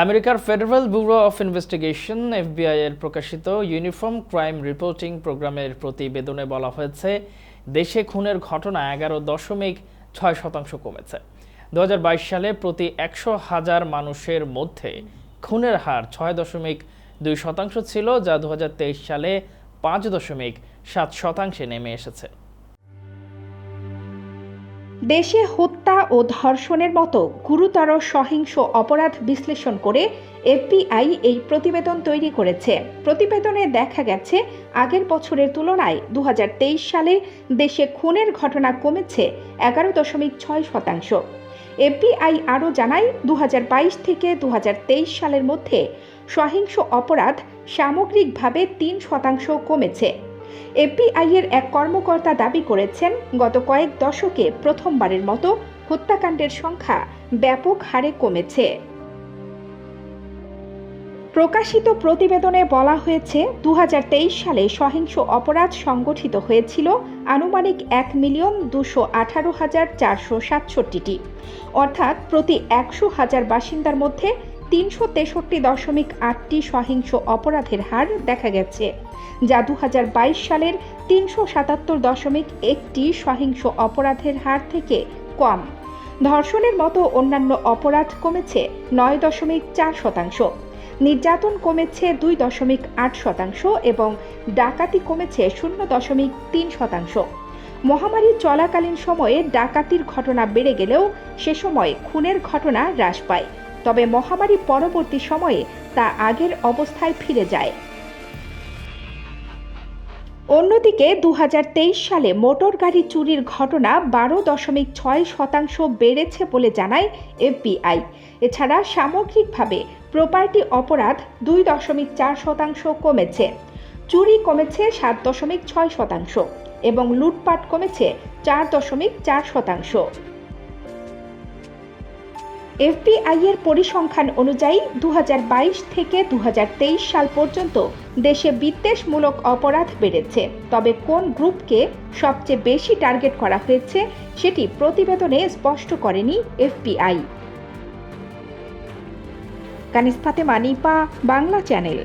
আমেরিকার federal bureau of investigation, FBI এর প্রকাশিত ইউনিফর্ম ক্রাইম রিপোর্টিং প্রোগ্রামের প্রতিবেদনে বলা হয়েছে, দেশে খুনের ঘটনা এগারো দশমিক ছয় শতাংশ কমেছে। দু হাজার বাইশ সালে প্রতি একশো হাজার মানুষের মধ্যে খুনের হার ছয় দশমিক দুই শতাংশ ছিল, যা দু হাজার তেইশ সালে পাঁচ দশমিক সাত শতাংশে নেমে এসেছে। দেশে হত্যা ও ধর্ষণের মতো গুরুতর সহিংস অপরাধ বিশ্লেষণ করে এফবিআই এই প্রতিবেদন তৈরি করেছে। প্রতিবেদনে দেখা গেছে, আগের বছরের তুলনায় দু হাজার তেইশ সালে দেশে খুনের ঘটনা কমেছে এগারো দশমিক ছয় শতাংশ। এফবিআই আরও জানায় দু হাজার বাইশ থেকে দু হাজার তেইশ সালের মধ্যে সহিংস অপরাধ সামগ্রিকভাবে তিন শতাংশ কমেছে। এফবিআই এর এক কর্মকর্তা দাবি করেছেন, গত কয়েক দশকে প্রথমবারের মতো হত্যাকাণ্ডের সংখ্যা ব্যাপক হারে কমেছে। প্রকাশিত প্রতিবেদনে বলা হয়েছে দু হাজার তেইশ সালে সহিংস অপরাধ সংগঠিত হয়েছিল আনুমানিক এক মিলিয়ন দুশো আঠারো হাজার চারশো সাতষট্টিটি। অর্থাৎ প্রতি একশো হাজার বাসিন্দার মধ্যে তিনশো তেষট্টি দশমিক আটটি সহিংস অপরাধের হার দেখা গেছে, যা দু হাজার বাইশ সালের তিনশো সাতাত্তর দশমিক একটি সহিংস অপরাধের হার থেকে কম। ধর্ষণের মতো অন্যান্য অপরাধ কমেছে নয় দশমিক চার শতাংশ, নির্যাতন কমেছে দুই দশমিক আট শতাংশ এবং ডাকাতি কমেছে শূন্য দশমিক তিন শতাংশ। মহামারী চলাকালীন সময়ে ডাকাতির ঘটনা বেড়ে গেলেও সে সময় খুনের ঘটনা হ্রাস পায়। তবে মহামারী পরবর্তী সময়ে তা আগের অবস্থায় ফিরে যায়। অন্যদিকে দু হাজার তেইশ সালে মোটর গাড়ি চুরির ঘটনা বারো দশমিক ছয় শতাংশ বেড়েছে বলে জানায় এফবিআই। এছাড়া সামগ্রিকভাবে প্রপার্টি অপরাধ দুই দশমিক চার শতাংশ কমেছে। চুরি কমেছে সাত দশমিক ছয় শতাংশ এবং লুটপাট কমেছে চার দশমিক চার শতাংশ। এফবিআই এর পরিসংখ্যান অনুযায়ী দু হাজার বাইশ থেকে দু হাজার তেইশ সাল পর্যন্ত দেশে বিদ্বেষমূলক অপরাধ বেড়েছে। তবে কোন গ্রুপকে সবচেয়ে বেশি টার্গেট করা হয়েছে সেটি প্রতিবেদনে স্পষ্ট করেনি এফবিআই। কানিস ফাতেমা, নিপা, বাংলা চ্যানেল।